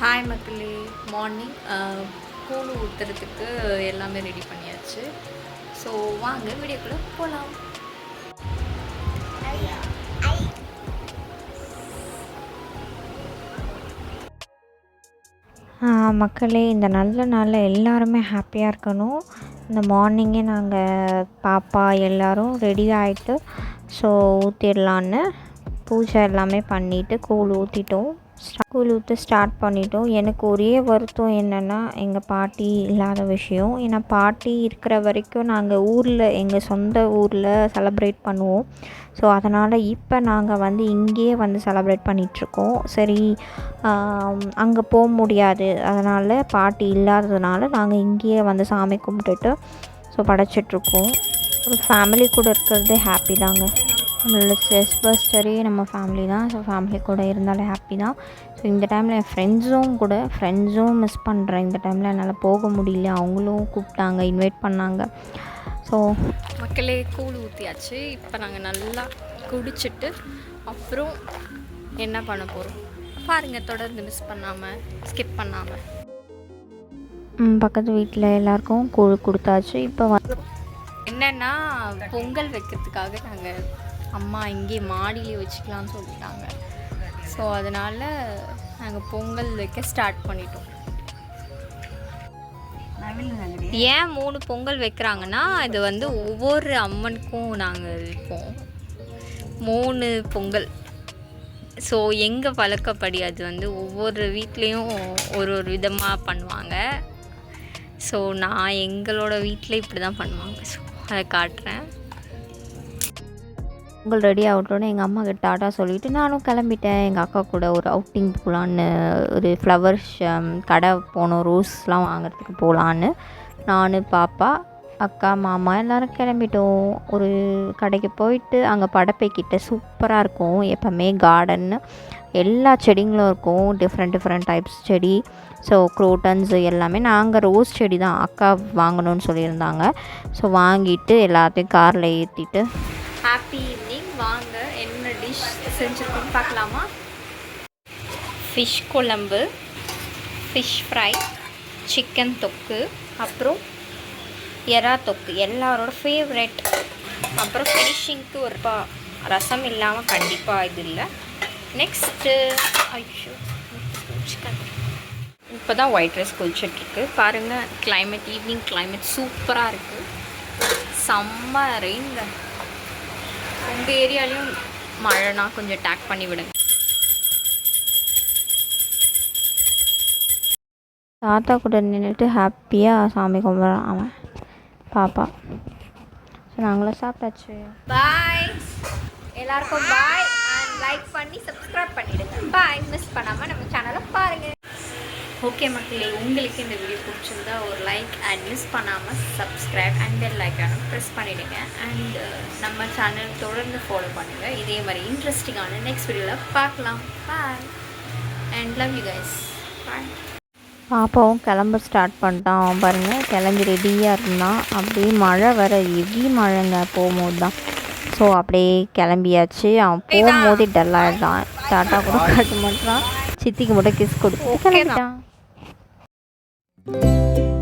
Hi மக்களே. Morning கூழ் ஊற்றுறதுக்கு எல்லாமே ரெடி பண்ணியாச்சு. ஸோ வாங்க வீடியோக்குள்ளே போகலாம் மக்களே இந்த நல்ல நாளில் எல்லாருமே ஹாப்பியாக இருக்கணும். இந்த மார்னிங்கே நாங்கள் பாப்பா எல்லோரும் ரெடி ஆகிட்டு ஸோ ஊற்றிடலான்னு பூஜை எல்லாமே பண்ணிவிட்டு கூழ் ஊற்றிட்டோம் ஸ்கூல் விட்டு ஸ்டார்ட் பண்ணிட்டோம். எனக்கு ஒரே வருத்தம் என்னென்னா எங்கள் பாட்டி இல்லாத விஷயம். ஏன்னா பாட்டி இருக்கிற வரைக்கும் நாங்கள் ஊரில் எங்கள் சொந்த ஊரில் செலப்ரேட் பண்ணுவோம். ஸோ அதனால் இப்போ நாங்கள் வந்து இங்கேயே வந்து செலப்ரேட் பண்ணிகிட்ருக்கோம் சரி அங்கே போக முடியாது. அதனால் பாட்டி இல்லாததுனால நாங்கள் இங்கேயே வந்து சாமி கும்பிட்டுட்டு ஸோ படைச்சிட்ருக்கோம் ஒரு ஃபேமிலி கூட இருக்கிறதே ஹாப்பி தாங்க. நம்மளோட ஸ்ட்ரெஸ் பஸ்டரே நம்ம ஃபேமிலி தான். ஸோ ஃபேமிலி கூட இருந்தாலே ஹாப்பி தான். ஸோ இந்த டைமில் என் ஃப்ரெண்ட்ஸும் கூட ஃப்ரெண்ட்ஸும் மிஸ் பண்ணுறேன் இந்த டைமில் என்னால் போக முடியல. அவங்களும் கூப்பிட்டாங்க இன்வைட் பண்ணாங்க. ஸோ மக்களே கூழ் ஊற்றியாச்சு இப்போ நாங்கள் நல்லா குடிச்சிட்டு அப்புறம் என்ன பண்ண போகிறோம் பாருங்கள் தொடர்ந்து மிஸ் பண்ணாமல் ஸ்கிப் பண்ணாமல் பக்கத்து வீட்டில் எல்லாருக்கும் கூழ் கொடுத்தாச்சு. இப்போ வந்து என்னென்னா பொங்கல் வைக்கிறதுக்காக நாங்கள் அம்மா இங்கே மாடியிலே வச்சுக்கலாம்னு சொல்லிட்டாங்க. ஸோ அதனால் நாங்கள் பொங்கல் வைக்க ஸ்டார்ட் பண்ணிட்டோம். ஏன் மூணு பொங்கல் வைக்கிறாங்கன்னா இது வந்து ஒவ்வொரு அம்மனுக்கும் நாங்கள் வைப்போம். மூணு பொங்கல். ஸோ எங்கள் பழக்கப்படி அது வந்து ஒவ்வொரு வீட்லேயும் ஒரு ஒரு விதமாக பண்ணுவாங்க. ஸோ நான் எங்களோட வீட்டில் இப்படி தான் பண்ணுவாங்க. ஸோ அதை காட்டுறேன். பொங்கல் ரெடி ஆகட்டோன்னு எங்கள் அம்மா கிட்ட டாட்டா சொல்லிவிட்டு நானும் கிளம்பிட்டேன். எங்கள் அக்கா கூட ஒரு அவுட்டிங் போகலான்னு ஒரு ஃப்ளவர்ஸ் கடை போனோம் ரோஸ்லாம் வாங்குறதுக்கு போகலான்னு நான் பாப்பா அக்கா மாமா எல்லோரும் கிளம்பிட்டோம். ஒரு கடைக்கு போயிட்டு அங்கே படப்பைக்கிட்ட சூப்பராக இருக்கும். எப்போவுமே கார்டன் எல்லா செடிங்களும் இருக்கும். டிஃப்ரெண்ட் டிஃப்ரெண்ட் டைப்ஸ் செடி. ஸோ க்ரோட்டன்ஸ் எல்லாமே நாங்கள் ரோஸ் செடி தான் அக்கா வாங்கணும்னு சொல்லியிருந்தாங்க. ஸோ வாங்கிட்டு எல்லாத்தையும் காரில் ஏற்றிட்டு ஹாப்பி வாங்க என்ன டிஷ் செஞ்சுருக்கோன்னு பார்க்கலாமா? ஃபிஷ் குழம்பு ஃபிஷ் ஃப்ரை சிக்கன் தொக்கு அப்புறம் எறா தொக்கு எல்லாரோட ஃபேவரெட் அப்புறம் ஃபினிஷிங்க்கு ஒரு பா ரசம் இல்லாமல் கண்டிப்பாக இது இல்லை. நெக்ஸ்ட்டு ஐயோ இப்போ தான் ஒயிட் ரைஸ் கொதிச்சிட்ருக்கு பாருங்கள் கிளைமேட் ஈவினிங் கிளைமேட் சூப்பராக இருக்குது செம்ம ரெயின்ங்க உங்கள் ஏரியாலையும் மழைனா கொஞ்சம் டேக் பண்ணி விடுங்க. தாத்தா கூட நின்றுட்டு ஹாப்பியாக சாமி கும்பிட்றான் அவன். பாப்பா. ஸோ நாங்களும் சாப்பிட்டாச்சு. பாய் எல்லாருக்கும் பாய் அண்ட் லைக் பண்ணி சப்ஸ்கிரைப் பண்ணிடுங்க. பாய் மிஸ் பண்ணாமல் நம்ம சேனலை பாருங்கள் ஓகே மக்களே உங்களுக்கு இந்த வீடியோ பிடிச்சிருந்தா ஒரு லைக் அண்ட் மிஸ் பண்ணாமல் சப்ஸ்கிரைப் அண்ட் பெல் ஐக்கானும் ப்ரெஸ் பண்ணிவிடுங்க அண்ட் நம்ம சேனல் தொடர்ந்து ஃபாலோ பண்ணுங்கள் இதே மாதிரி இன்ட்ரெஸ்டிங்கான நெக்ஸ்ட் வீடியோவில் பார்க்கலாம். Bye and love you guys bye பாப்பாவும் கிளம்ப ஸ்டார்ட் பண்ணிட்டான். அவன் பாருங்க கிளம்பி ரெடியாக இருந்தான். அப்படியே மழை வர ஹெவி மழைங்க போகும்போது தான் ஸோ அப்படியே கிளம்பியாச்சு. அவன் போகும்போதே டல் ஆகிட்டான் டாட்டா கூட காட்ட மாட்டான் சித்திக்கு மட்டும் கிஸ் கொடுத்து கிளம்பிட்டான். 嗯。